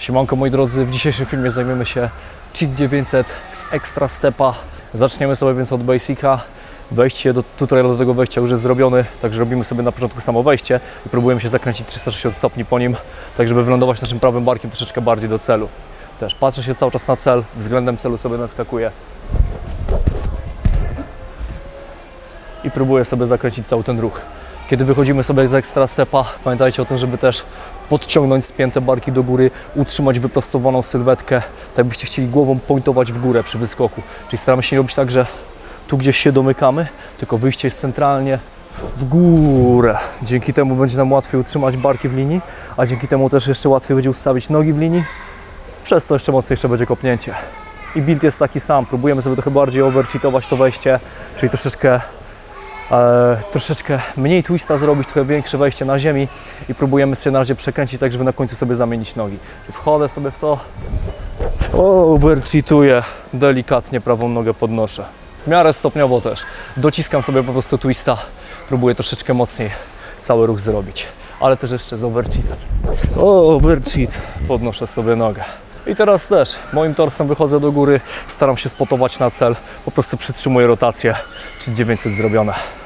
Siemanko moi drodzy, w dzisiejszym filmie zajmiemy się Cheat 900 z Extra Stepa. Zaczniemy sobie więc od Basica. Wejście do tutorial do tego wejścia już jest zrobiony, także robimy sobie na początku samo wejście i próbujemy się zakręcić 360 stopni po nim, tak żeby wylądować naszym prawym barkiem troszeczkę bardziej do celu. Też patrzę się cały czas na cel, względem celu sobie naskakuję i próbuję sobie zakręcić cały ten ruch. Kiedy wychodzimy sobie z ekstra stepa, pamiętajcie o tym, żeby też podciągnąć spięte barki do góry, utrzymać wyprostowaną sylwetkę, tak byście chcieli głową pointować w górę przy wyskoku. Czyli staramy się nie robić tak, że tu gdzieś się domykamy, tylko wyjście jest centralnie w górę. Dzięki temu będzie nam łatwiej utrzymać barki w linii, a dzięki temu też jeszcze łatwiej będzie ustawić nogi w linii, przez co jeszcze mocniejsze będzie kopnięcie. I build jest taki sam, próbujemy sobie trochę bardziej overcheatować to wejście, czyli troszeczkę e, troszeczkę mniej twista zrobić, trochę większe wejście na ziemi i próbujemy się na razie przekręcić tak, żeby na końcu sobie zamienić nogi. Wchodzę sobie w to, overcheatuję, delikatnie prawą nogę podnoszę. W miarę stopniowo też. Dociskam sobie po prostu twista, próbuję troszeczkę mocniej cały ruch zrobić, ale też jeszcze z overcheatem. Overcheat, podnoszę sobie nogę. I teraz też moim torsem wychodzę do góry, staram się spotować na cel, po prostu przytrzymuję rotację, czy 900 zrobione.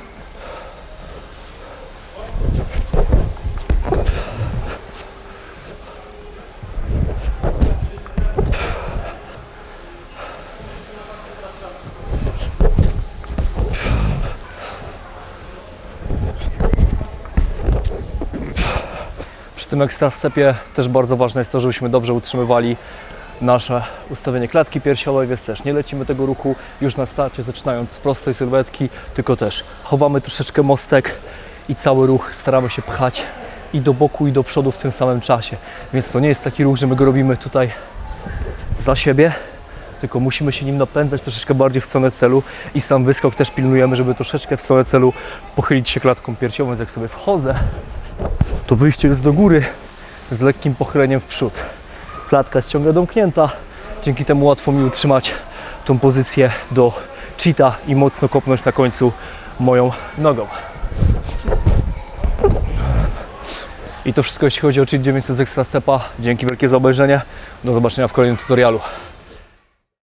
Tym ekstra scepie też bardzo ważne jest to, żebyśmy dobrze utrzymywali nasze ustawienie klatki piersiowej, więc też nie lecimy tego ruchu już na starcie, zaczynając z prostej sylwetki, tylko też chowamy troszeczkę mostek i cały ruch staramy się pchać i do boku, i do przodu w tym samym czasie. Więc to nie jest taki ruch, że my go robimy tutaj za siebie, tylko musimy się nim napędzać troszeczkę bardziej w stronę celu i sam wyskok też pilnujemy, żeby troszeczkę w stronę celu pochylić się klatką piersiową, więc jak sobie wchodzę, to wyjście jest do góry z lekkim pochyleniem w przód. Klatka jest ciągle domknięta, dzięki temu łatwo mi utrzymać tą pozycję do cheata i mocno kopnąć na końcu moją nogą. I to wszystko jeśli chodzi o cheat 900 z Extra Stepa. Dzięki wielkie za obejrzenie. Do zobaczenia w kolejnym tutorialu.